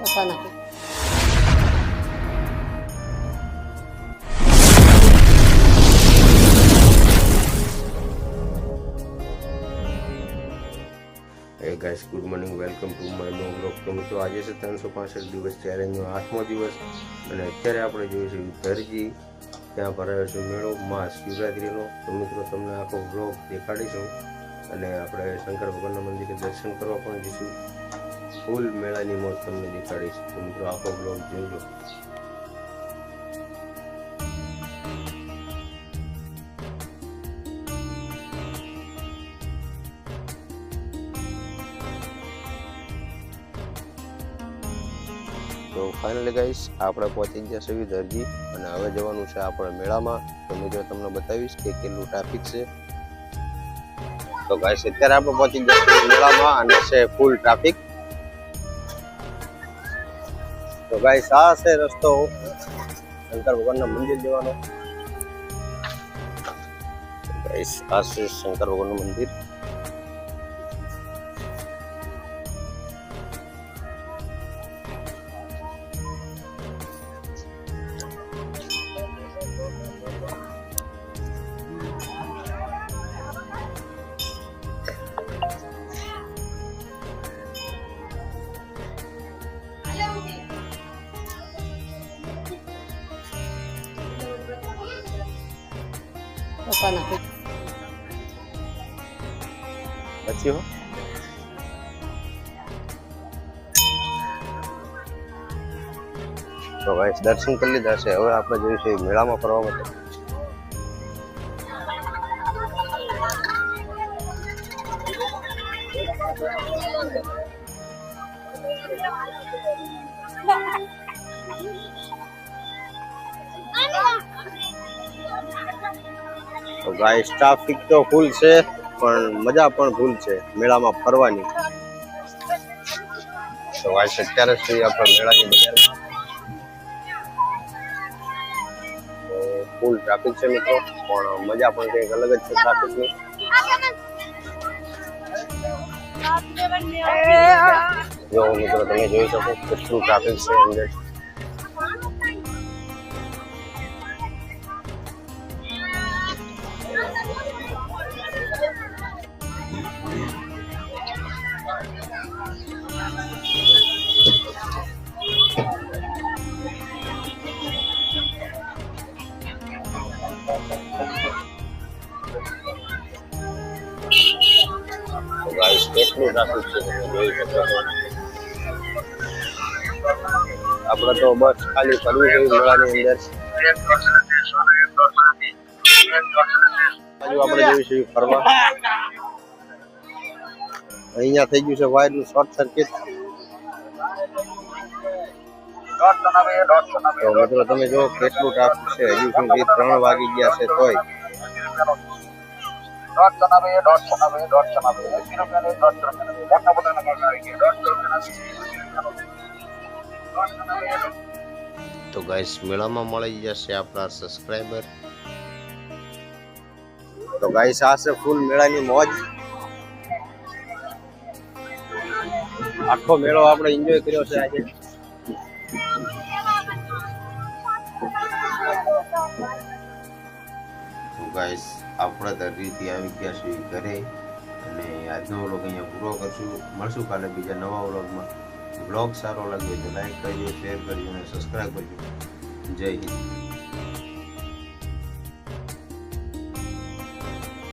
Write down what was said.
Nasaan ako? Guys, good morning, welcome to my no blog તો મિત્રો, આજે છે ત્રણસો પાસઠ દિવસ ચેલેન્જનો આઠમો દિવસ અને અત્યારે આપણે જોઈશું ધરજી ત્યાં ભરાયો છે મેળો, માં શિવરાત્રિનો. તો મિત્રો, તમને આખો બ્લોગ દેખાડીશું અને આપણે શંકર ભગવાનના મંદિરે દર્શન કરવા પણ જઈશું. ફૂલ મેળાની મોજ તમને દેખાડીશ. તો મિત્રો, આખો બ્લોગ જોજો. તો ફાઇનલી ગાઈસ આપણે પહોંચી ગયા છે દરજી અને હવે જવાનું છે આપણે મેળામાં. તો મિત્રો, તમને બતાવીશ કે કેટલું ટ્રાફિક છે. તો ગાઈસ અત્યારે આપણે પહોંચી ગયા છીએ મેળામાં અને છે ફૂલ ટ્રાફિક તો ગાઈસ આ છે રસ્તો. શંકર ભગવાનના મંદિર જવાનો. ગાઈસ આ છે શંકર ભગવાનનું મંદિર. પછી હો તો ગાઈસ દર્શન કરી લીધા છે હવે આપણે જઈશું મેળામાં ફરવા માટે તો ગાઈસ ટ્રાફિક તો ફૂલ છે, પણ મજા પણ ફૂલ છે. મેળામાં ફરવાની. તો ગાઈસ અત્યારે છીએ આપણે મેળાની બજારમાં તો ફૂલ ટ્રાફિક છે મિત્રો, પણ મજા પણ કંઈક અલગ જ છે ટ્રાફિકની જો મિત્રો તમે જોઈ શકો કેટલું ટ્રાફિક છે અંદર. ગાઈસ કેટલું ટ્રાફિક છે જોઈ શકો છો આપણે તો બસ ખાલી ફરવી છે મેળાની અંદર. હજુ આપણે જોઈશું ફરવા. અહીંયા થઈ ગયું છે વાયરનું શોર્ટ સર્કિટ. તો મિત્રો, તમે જો કેટલું ટ્રાફિક છે. હજુ સુધી ત્રણ વાગી ગયા છે તોય. તો ગાઈસ, મેળામાં મળી જશે આપણા સબસ્ક્રાઇબર તો ગાઈસ, આ છે ફૂલ મેળાની મોજ. આખો મેળો આપણે એન્જોય કર્યો છે આજે. ગાઈસ આપણા દર્દીથી આવી ગયા છીએ ઘરે. અને આજનો વ્લોગ અહીંયા પૂરો કરશું. મળશું કાલે બીજા નવા વ્લોગમાં વ્લોગ સારો લાગ્યો તો લાઈક કરજો શેર કરજો અને સબસ્ક્રાઈબ કરજો. જય હિન્દ.